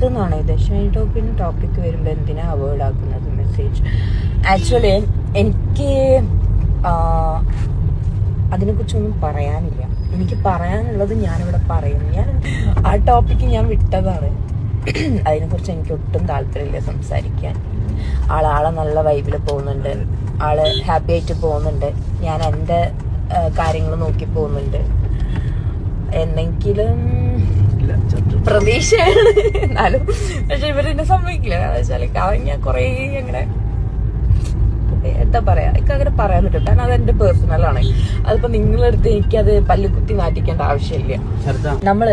പുറത്തുനിന്നാണ് എന്നാണ് ഏകദേശം ടോപ്പിന് ടോപ്പിക്ക് വരുമ്പോൾ എന്തിനാ അവോയ്ഡ് ആക്കുന്നത് മെസ്സേജ് ആക്ച്വലി എനിക്ക് അതിനെക്കുറിച്ചൊന്നും പറയാനില്ല. എനിക്ക് പറയാനുള്ളത് ഞാനിവിടെ പറയുന്നു. ഞാൻ ആ ടോപ്പിക്ക് ഞാൻ വിട്ടതാണ്. അതിനെക്കുറിച്ച് എനിക്ക് ഒട്ടും താല്പര്യമില്ല സംസാരിക്കാൻ. ആളാളെ നല്ല വൈബിൽ പോകുന്നുണ്ട്. ആൾ ഹാപ്പി ആയിട്ട് പോകുന്നുണ്ട്. ഞാൻ എന്റെ കാര്യങ്ങൾ നോക്കി പോകുന്നുണ്ട്. എന്നെങ്കിലും പ്രതീക്ഷയാണ്. എന്നാലും പക്ഷെ ഇവരെന്നെ സമ്മതിക്കില്ല. കാരണം വെച്ചാൽ ഞാൻ കുറേ അങ്ങനെ എന്താ പറയാ എനിക്ക് അങ്ങനെ പറയാൻ പറ്റും കാരണം അത് എന്റെ പേഴ്സണൽ ആണ്. അതിപ്പോ നിങ്ങളെടുത്ത് അത് പല്ലുകുത്തി മാറ്റിക്കേണ്ട ആവശ്യമില്ല. നമ്മൾ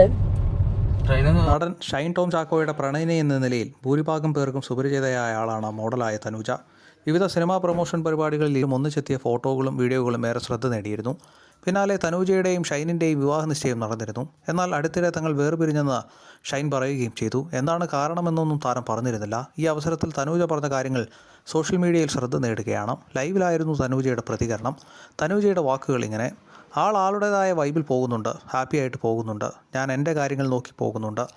നടൻ ഷൈൻ ടോം ചാക്കോയുടെ പ്രണയിനി എന്ന നിലയിൽ ഭൂരിഭാഗം പേർക്കും സുപരിചിതയായ ആളാണ് മോഡലായ തനുജ. വിവിധ സിനിമാ പ്രൊമോഷൻ പരിപാടികളിൽ ഒന്നിച്ചെത്തിയ ഫോട്ടോകളും വീഡിയോകളും ഏറെ ശ്രദ്ധ നേടിയിരുന്നു. പിന്നാലെ തനൂജയുടെയും ഷൈനിന്റെയും വിവാഹ നിശ്ചയം നടന്നിരുന്നു. എന്നാൽ അടുത്തിടെ തങ്ങൾ വേർപിരിഞ്ഞെന്ന് ഷൈൻ പറയുകയും ചെയ്തു. എന്താണ് കാരണമെന്നൊന്നും താരം പറഞ്ഞിരുന്നില്ല. ഈ അവസരത്തിൽ തനൂജ പറഞ്ഞ കാര്യങ്ങൾ സോഷ്യൽ മീഡിയയിൽ ശ്രദ്ധ നേടുകയാണ്. ലൈവിലായിരുന്നു തനൂജയുടെ പ്രതികരണം. തനൂജയുടെ വാക്കുകൾ ഇങ്ങനെ ആൾ ആളുടേതായ വൈബിൽ പോകുന്നുണ്ട് ഹാപ്പി ആയിട്ട് പോകുന്നുണ്ട് ഞാൻ എന്റെ കാര്യങ്ങൾ നോക്കി പോകുന്നുണ്ട്.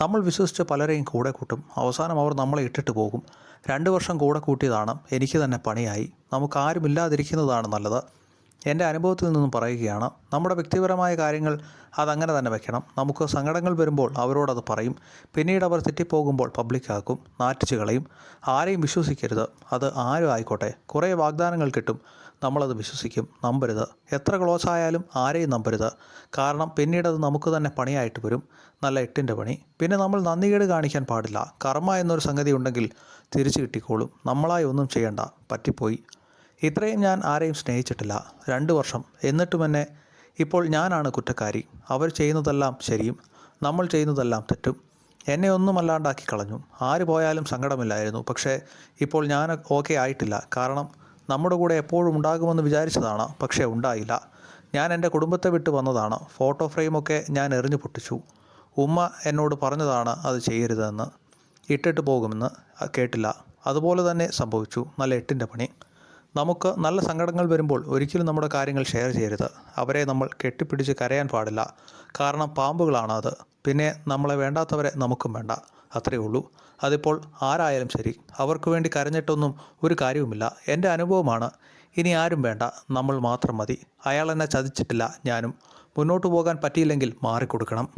നമ്മൾ വിശ്വസിച്ച് പലരെയും കൂടെ കൂട്ടും. അവസാനം അവർ നമ്മളെ ഇട്ടിട്ട് പോകും. രണ്ട് വർഷം കൂടെ കൂട്ടിയതാണ്. എനിക്ക് തന്നെ പണിയായി. നമുക്ക് ആരുമില്ലാതിരിക്കുന്നതാണ് നല്ലത്. എന്റെ അനുഭവത്തിൽ നിന്നും പറയുകയാണ്. നമ്മുടെ വ്യക്തിപരമായ കാര്യങ്ങൾ അതങ്ങനെ തന്നെ വെക്കണം. നമുക്ക് സങ്കടങ്ങൾ വരുമ്പോൾ അവരോടത് പറയും. പിന്നീട് അവർ തെറ്റിപ്പോകുമ്പോൾ പബ്ലിക്കാക്കും നാറ്റിച്ചു കളയും. ആരെയും വിശ്വസിക്കരുത്. അത് ആരും ആയിക്കോട്ടെ. കുറേ വാഗ്ദാനങ്ങൾ കിട്ടും. നമ്മളത് വിശ്വസിക്കും. നമ്പരുത്. എത്ര ക്ലോസ് ആയാലും ആരെയും നമ്പരുത്. കാരണം പിന്നീട് അത് നമുക്ക് തന്നെ പണിയായിട്ട് വരും. നല്ല എട്ടിന്റെ പണി. പിന്നെ നമ്മൾ നന്ദികേട് കാണിക്കാൻ പാടില്ല. കർമ്മ എന്നൊരു സംഗതി ഉണ്ടെങ്കിൽ തിരിച്ചു കിട്ടിക്കോളും. നമ്മളായി ഒന്നും ചെയ്യണ്ട. പറ്റിപ്പോയി. ഇത്രയും ഞാൻ ആരെയും സ്നേഹിച്ചിട്ടില്ല. രണ്ട് വർഷം. എന്നിട്ടും എന്നെ ഇപ്പോൾ ഞാനാണ് കുറ്റക്കാരി. അവർ ചെയ്യുന്നതെല്ലാം ശരിയും. നമ്മൾ ചെയ്യുന്നതെല്ലാം തെറ്റും. എന്നെ ഒന്നും അല്ലാണ്ടാക്കി കളഞ്ഞു. ആര് പോയാലും സങ്കടമില്ലായിരുന്നു. പക്ഷേ ഇപ്പോൾ ഞാൻ ഓക്കെ ആയിട്ടില്ല. കാരണം നമ്മുടെ കൂടെ എപ്പോഴും ഉണ്ടാകുമെന്ന് വിചാരിച്ചതാണ്. പക്ഷേ ഉണ്ടായില്ല. ഞാൻ എന്റെ കുടുംബത്തെ വിട്ട് വന്നതാണ്. ഫോട്ടോ ഫ്രെയിമൊക്കെ ഞാൻ എറിഞ്ഞു പൊട്ടിച്ചു. ഉമ്മ എന്നോട് പറഞ്ഞതാണ് അത് ചെയ്യരുതെന്ന്. ഇട്ടിട്ട് പോകുമെന്ന് കേട്ടില്ല. അതുപോലെ തന്നെ സംഭവിച്ചു. നല്ല എട്ടിന്റെ പണി. നമുക്ക് നല്ല സങ്കടങ്ങൾ വരുമ്പോൾ ഒരിക്കലും നമ്മുടെ കാര്യങ്ങൾ ഷെയർ ചെയ്യരുത്. അവരെ നമ്മൾ കെട്ടിപ്പിടിച്ച് കരയാൻ പാടില്ല. കാരണം പാമ്പുകളാണ് അത്. പിന്നെ നമ്മളെ വേണ്ടാത്തവരെ നമുക്കും വേണ്ട. അത്രയേ ഉള്ളൂ. അതിപ്പോൾ ആരായാലും ശരി. അവർക്ക് വേണ്ടി കരഞ്ഞിട്ടൊന്നും ഒരു കാര്യവുമില്ല. എന്റെ അനുഭവമാണ് ഇനി ആരും വേണ്ട. നമ്മൾ മാത്രം മതി. അയാൾ എന്നെ ചതിച്ചിട്ടില്ല ഞാനും. മുന്നോട്ട് പോകാൻ പറ്റിയില്ലെങ്കിൽ മാറിക്കൊടുക്കണം.